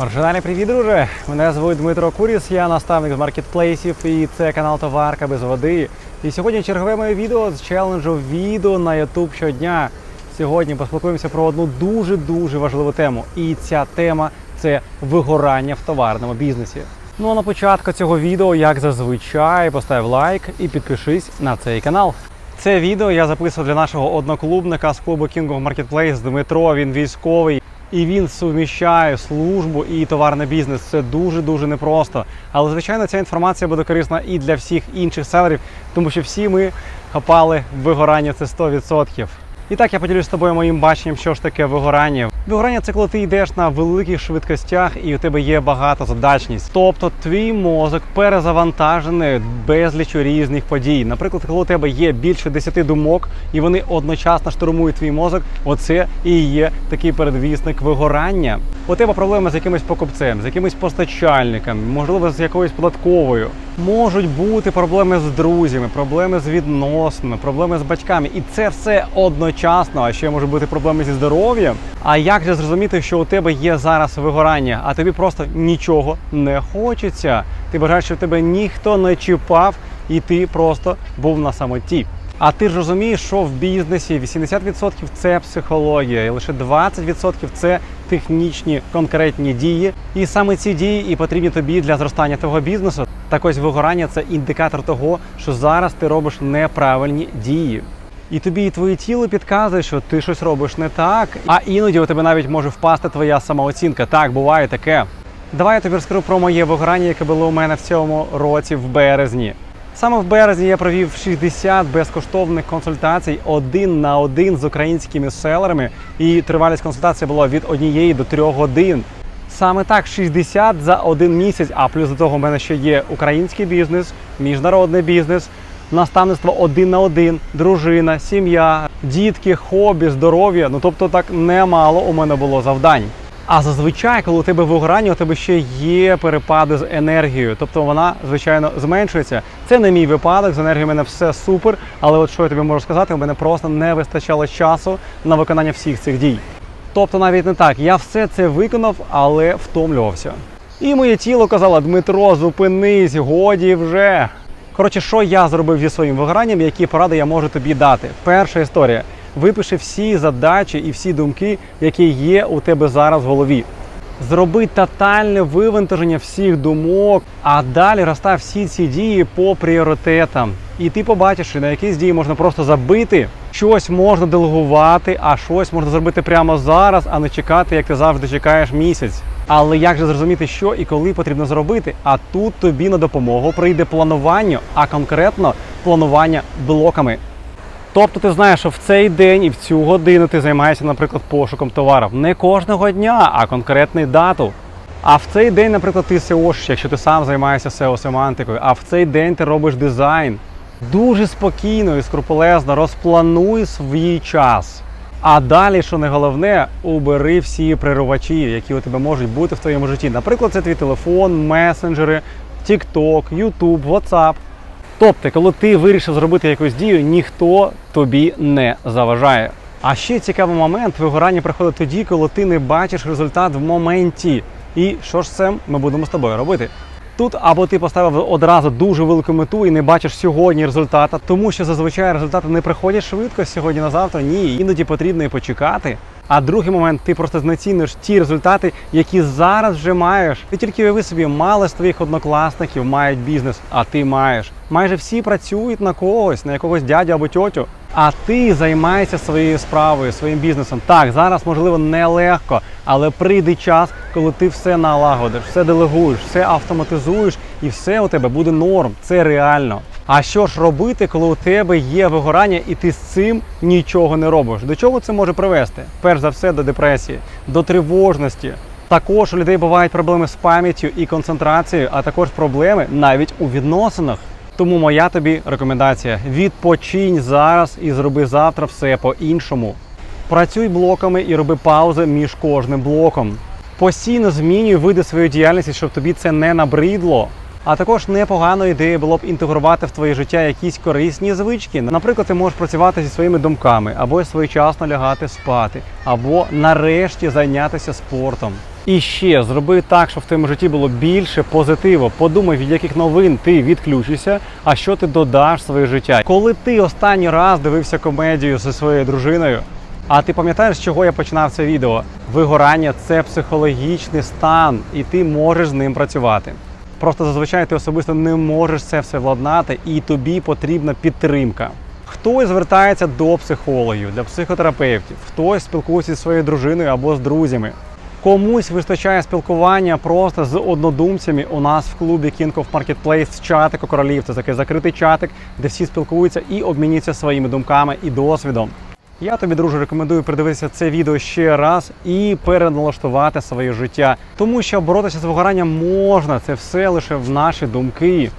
Маржинальний привіт, друже! Мене звуть Дмитро Куріс, я наставник з маркетплейсів і це канал Товарка без води. І сьогодні чергове моє відео з челенджу відео на YouTube щодня. Сьогодні поспілкуємося про одну дуже-дуже важливу тему. І ця тема це вигорання в товарному бізнесі. Ну а на початку цього відео, як зазвичай, постав лайк і підпишись на цей канал. Це відео я записував для нашого одноклубника з клубу King of Marketplace Дмитро. Він військовий. І він суміщає службу і товарний бізнес. Це дуже дуже непросто. Але звичайно, ця інформація буде корисна і для всіх інших селерів, тому що всі ми хапали вигорання це 100%. І так я поділюсь з тобою моїм баченням, що ж таке вигорання. Вигорання це коли ти йдеш на великих швидкостях і у тебе є багатозадачність. Тобто твій мозок перезавантажений безлічу різних подій. Наприклад, коли у тебе є більше 10 думок і вони одночасно штурмують твій мозок, оце і є такий передвісник вигорання. У тебе проблеми з якимось покупцем, з якимось постачальником, можливо, з якоюсь податковою. Можуть бути проблеми з друзями, проблеми з відносинами, проблеми з батьками. І це все одночасно. А ще можуть бути проблеми зі здоров'ям. А як же зрозуміти, що у тебе є зараз вигорання, а тобі просто нічого не хочеться? Ти бажаєш, щоб тебе ніхто не чіпав, і ти просто був на самоті. А ти ж розумієш, що в бізнесі 80% це психологія, і лише 20% це технічні конкретні дії. І саме ці дії і потрібні тобі для зростання твого бізнесу. Так ось вигорання це індикатор того, що зараз ти робиш неправильні дії. І тобі і твоє тіло підказує, що ти щось робиш не так, а іноді у тебе навіть може впасти твоя самооцінка. Так, буває таке. Давай я тобі розкажу про моє вигорання, яке було у мене в цьому році в березні. Саме в березні я провів 60 безкоштовних консультацій один на один з українськими селерами, і тривалість консультації була від однієї до трьох годин. Саме так 60 за один місяць. А плюс до того в мене ще є український бізнес, міжнародний бізнес, наставництво один на один, дружина, сім'я, дітки, хобі, здоров'я. Ну тобто так немало у мене було завдань. А зазвичай, коли у тебе вигорання, у тебе ще є перепади з енергією, тобто вона, звичайно, зменшується. Це не мій випадок, з енергією в мене все супер. Але от що я тобі можу сказати, у мене просто не вистачало часу на виконання всіх цих дій. Тобто навіть не так. Я все це виконав, але втомлювався. І моє тіло казало: Дмитро, зупинись, годі вже. Коротше, що я зробив зі своїм вигоранням, які поради я можу тобі дати? Перша історія. Випиши всі задачі і всі думки, які є у тебе зараз в голові. Зроби тотальне вивантаження всіх думок, а далі розстав всі ці дії по пріоритетам. І ти побачиш, що на якісь дії можна просто забити, щось можна делегувати, а щось можна зробити прямо зараз, а не чекати, як ти завжди чекаєш місяць. Але як же зрозуміти, що і коли потрібно зробити? А тут тобі на допомогу прийде планування, а конкретно планування блоками. Тобто ти знаєш, що в цей день і в цю годину ти займаєшся, наприклад, пошуком товарів. Не кожного дня, а конкретний дату. А в цей день, наприклад, ти SEO, якщо ти сам займаєшся SEO-семантикою, а в цей день ти робиш дизайн. Дуже спокійно і скрупулезно розплануй свій час. А далі, що не головне, убери всі прерувачі, які у тебе можуть бути в твоєму житті. Наприклад, це твій телефон, месенджери, TikTok, YouTube, WhatsApp. Тобто, коли ти вирішив зробити якусь дію, ніхто тобі не заважає. А ще цікавий момент вигорання приходить тоді, коли ти не бачиш результат в моменті. І що ж цим ми будемо з тобою робити? Тут або ти поставив одразу дуже велику мету і не бачиш сьогодні результата, тому що зазвичай результати не приходять швидко сьогодні на завтра. Ні, іноді потрібно і почекати. А другий момент, ти просто знеціниш ті результати, які зараз вже маєш. Ти тільки уяви собі, мало з твоїх однокласників мають бізнес, а ти маєш. Майже всі працюють на когось, на якогось дядю або тьотю. А ти займаєшся своєю справою, своїм бізнесом. Так, зараз можливо нелегко, але прийде час, коли ти все налагодиш, все делегуєш, все автоматизуєш, і все у тебе буде норм. Це реально. А що ж робити, коли у тебе є вигорання, і ти з цим нічого не робиш? До чого це може привести? Перш за все, до депресії, до тривожності. Також у людей бувають проблеми з пам'яттю і концентрацією, а також проблеми навіть у відносинах. Тому моя тобі рекомендація: відпочинь зараз і зроби завтра все по-іншому. Працюй блоками і роби паузи між кожним блоком. Постійно змінюй види своєї діяльності, щоб тобі це не набридло. А також непоганою ідеєю було б інтегрувати в твоє життя якісь корисні звички. Наприклад, ти можеш працювати зі своїми думками, або своєчасно лягати спати, або нарешті зайнятися спортом. І ще зроби так, щоб в твоєму житті було більше позитиву. Подумай, від яких новин ти відключишся, а що ти додаш в своє життя. Коли ти останній раз дивився комедію зі своєю дружиною, а ти пам'ятаєш, з чого я починав це відео? Вигорання це психологічний стан, і ти можеш з ним працювати. Просто зазвичай ти особисто не можеш це все владнати, і тобі потрібна підтримка. Хтось звертається до психологів, для психотерапевтів, хтось спілкується зі своєю дружиною або з друзями. Комусь вистачає спілкування просто з однодумцями. У нас в клубі King of Marketplace чатик у королів. Це такий закритий чатик, де всі спілкуються і обмінюються своїми думками і досвідом. Я тобі, друже, рекомендую придивитися це відео ще раз і переналаштувати своє життя, тому що боротися з вигоранням можна. Це все лише в наші думки.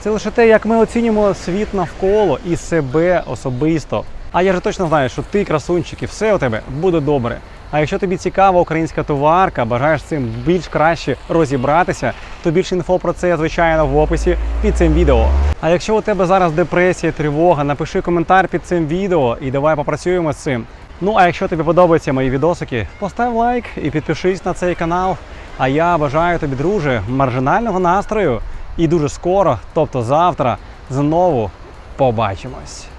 Це лише те, як ми оцінюємо світ навколо і себе особисто. А я же точно знаю, що ти красунчик і все у тебе буде добре. А якщо тобі цікава українська товарка, бажаєш цим більш краще розібратися, то більше інфо про це, звичайно, в описі під цим відео. А якщо у тебе зараз депресія, тривога, напиши коментар під цим відео і давай попрацюємо з цим. Ну а якщо тобі подобаються мої відосики, постав лайк і підпишись на цей канал. А я бажаю тобі, друже, маржинального настрою і дуже скоро, тобто завтра, знову побачимось.